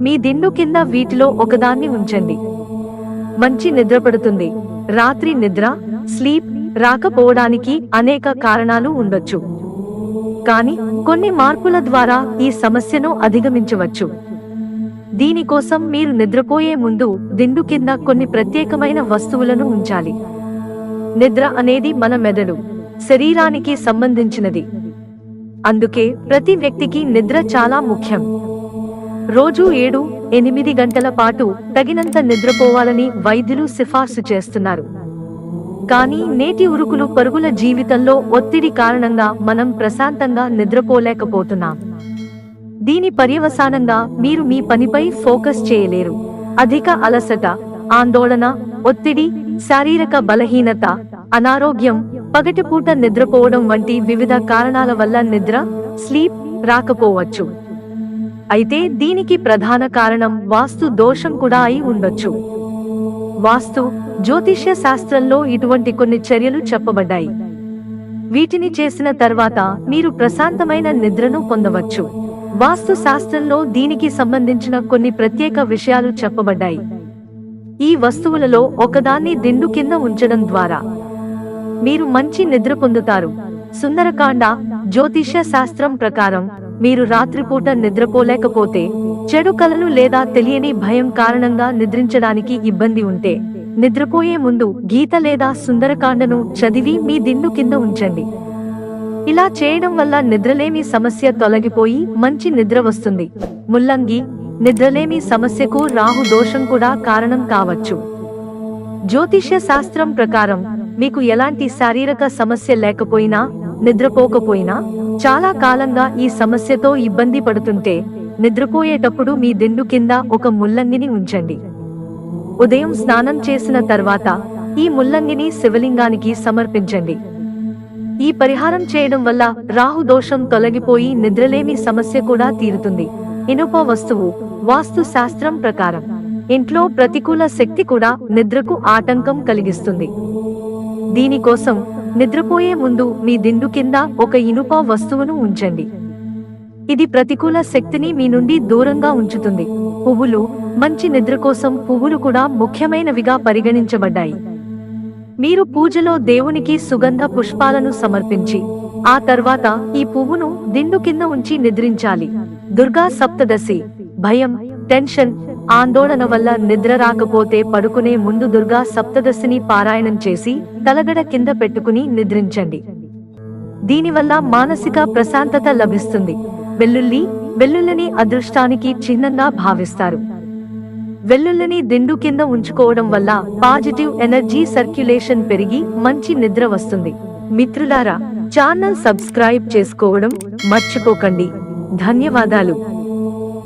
మీ దిండు కింద వీటిలో ఒకదాన్ని ఉంచండి. మంచి నిద్రపడుతుంది రాత్రి నిద్ర స్లీప్ రాకపోవడానికి అనేక కారణాలు ఉండొచ్చు. కానీ కొన్ని మార్పుల ద్వారా ఈ సమస్యను అధిగమించవచ్చు. దీనికోసం మీరు నిద్రపోయే ముందు దిండు కింద కొన్ని ప్రత్యేకమైన వస్తువులను ఉంచాలి. నిద్ర అనేది మన మెదడు శరీరానికి సంబంధించినది. అందుకే ప్రతి వ్యక్తికి నిద్ర చాలా ముఖ్యం. రోజు ఏడు ఎనిమిది గంటల పాటు తగినంత నిద్రపోవాలని వైద్యులు సిఫార్సు చేస్తున్నారు. కానీ నేటి ఉరుకులు పరుగుల జీవితంలో ఒత్తిడి కారణంగా మనం ప్రశాంతంగా నిద్రపోలేకపోతున్నాం. దీని పర్యవసానంగా మీరు మీ పనిపై ఫోకస్ చేయలేరు. అధిక అలసట ఆందోళన ఒత్తిడి శారీరక బలహీనత అనారోగ్యం పగటిపూట నిద్రపోవడం వంటి వివిధ కారణాల వల్ల నిద్ర స్లీప్ రాకపోవచ్చు. అయితే దీనికి ప్రధాన కారణం వాస్తు దోషం కూడా అయి ఉండొచ్చు. వాస్తు జ్యోతిష్య శాస్త్రంలో ఇటువంటి కొన్ని చర్యలు చెప్పబడ్డాయి. వీటిని చేసిన తర్వాత మీరు ప్రశాంతమైన నిద్రను పొందవచ్చు. వాస్తు శాస్త్రంలో దీనికి సంబంధించిన కొన్ని ప్రత్యేక విషయాలు చెప్పబడ్డాయి. ఈ వస్తువులలో ఒకదాన్ని దిండు కింద ఉంచడం ద్వారా మీరు మంచి నిద్ర పొందుతారు. సుందరకాండ జ్యోతిష్య శాస్త్రం ప్రకారం మీరు రాత్రిపూట నిద్రపోలేకపోతే చెడు కలలు లేదా తెలియని భయం కారణంగా నిద్రించడానికి ఇబ్బంది ఉంటే నిద్రపోయే ముందు గీత లేదా సుందరకాండను చదివి మీ దిండు కింద ఉంచండి. ఇలా చేయడం వల్ల నిద్రలేమి సమస్య తొలగిపోయి మంచి నిద్ర వస్తుంది. ముల్లంగి నిద్రలేమి సమస్యకు రాహు దోషం కూడా కారణం కావచ్చు. జ్యోతిష్య శాస్త్రం ప్రకారం మీకు ఎలాంటి శారీరక సమస్య లేకపోయినా నిద్రపోకపోయినా చాలా కాలంగా ఈ సమస్యతో ఇబ్బంది పడుతుంటే నిద్రపోయేటప్పుడు మీ దిండు కింద ఒక ముల్లంగిని ఉంచండి. ఉదయం స్నానం చేసిన తర్వాత ఈ ముల్లంగిని శివలింగానికి సమర్పించండి. ఈ పరిహారం చేయడం వల్ల రాహు దోషం తొలగిపోయి నిద్రలేమి సమస్య కూడా తీరుతుంది. ఇనుప వస్తువు వాస్తు శాస్త్రం ప్రకారం ఇంట్లో ప్రతికూల శక్తి కూడా నిద్రకు ఆటంకం కలిగిస్తుంది. దీనికోసం నిద్రపోయే ముందు మీ దిండు కింద ఒక ఇనుప వస్తువును ఉంచండి. ఇది ప్రతికూల శక్తిని మీ నుండి దూరంగా ఉంచుతుంది. పువ్వులు మంచి నిద్ర కోసం పువ్వులు కూడా ముఖ్యమైనవిగా పరిగణించబడ్డాయి. మీరు పూజలో దేవునికి సుగంధ పుష్పాలను సమర్పించి ఆ తర్వాత ఈ పువ్వును దిండు కింద ఉంచి నిద్రించాలి. దుర్గా సప్తదశి భయం టెన్షన్ ఆందోళన వల్ల నిద్ర రాకపోతే పడుకునే ముందు దుర్గా సప్తదశిని పారాయణం చేసి తలగడ కింద పెట్టుకుని నిద్రించండి. దీనివల్ల మానసిక ప్రశాంతత లభిస్తుంది. వెల్లుల్లి వెల్లుల్లిని అదృష్టానికి చిహ్నంగా భావిస్తారు. వెల్లుల్లిని దిండు కింద ఉంచుకోవడం వల్ల పాజిటివ్ ఎనర్జీ సర్క్యులేషన్ పెరిగి మంచి నిద్ర వస్తుంది. మిత్రులారా ఛానల్ సబ్స్క్రైబ్ చేసుకోవడం మర్చిపోకండి. ధన్యవాదాలు.